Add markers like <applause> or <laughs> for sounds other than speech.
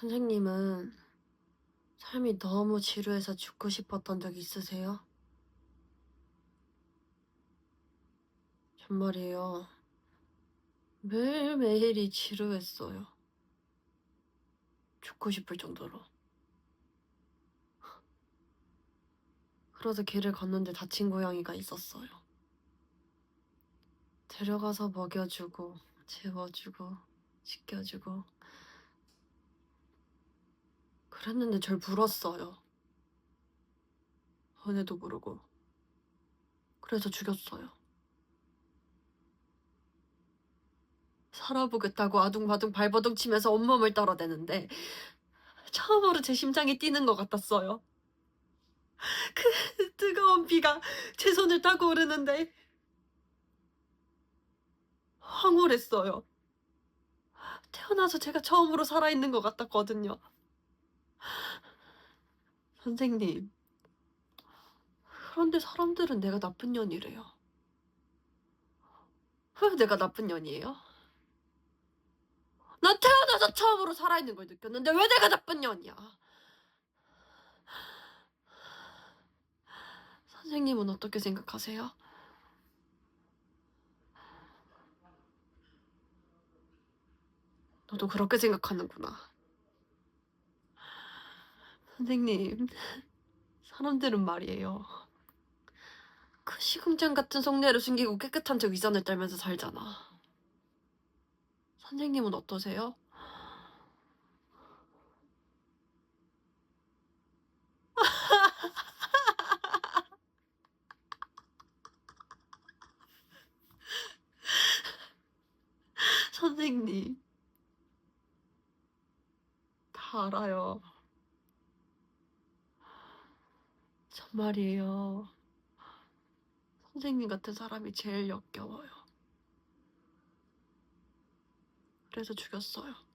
선생님은 삶이 너무 지루해서 죽고 싶었던 적 있으세요? 정말이에요. 매일매일이 지루했어요. 죽고 싶을 정도로. 그러다 길을 걷는데 다친 고양이가 있었어요. 데려가서 먹여주고, 재워주고, 씻겨주고. 그랬는데 절 물었어요. 은혜도 모르고. 그래서 죽였어요. 살아보겠다고 아둥바둥 발버둥 치면서 온몸을 떨어대는데 처음으로 제 심장이 뛰는 것 같았어요. 그 뜨거운 비가 제 손을 타고 오르는데 황홀했어요. 태어나서 제가 처음으로 살아있는 것 같았거든요. 선생님. 그런데 사람들은 내가 나쁜 년이래요. 왜 내가 나쁜 년이에요? 난 태어나서 처음으로 살아있는 걸 느꼈는데 왜 내가 나쁜 년이야? 선생님은 어떻게 생각하세요? 너도 그렇게 생각하는구나. 선생님, 사람들은 말이에요. 그 시금장 같은 속내를 숨기고 깨끗한 척 위선을 떨면서 살잖아. 선생님은 어떠세요? <laughs> 선생님. 다 알아요. 정 말이에요. 선생님 같은 사람이 제일 역겨워요. 그래서 죽였어요.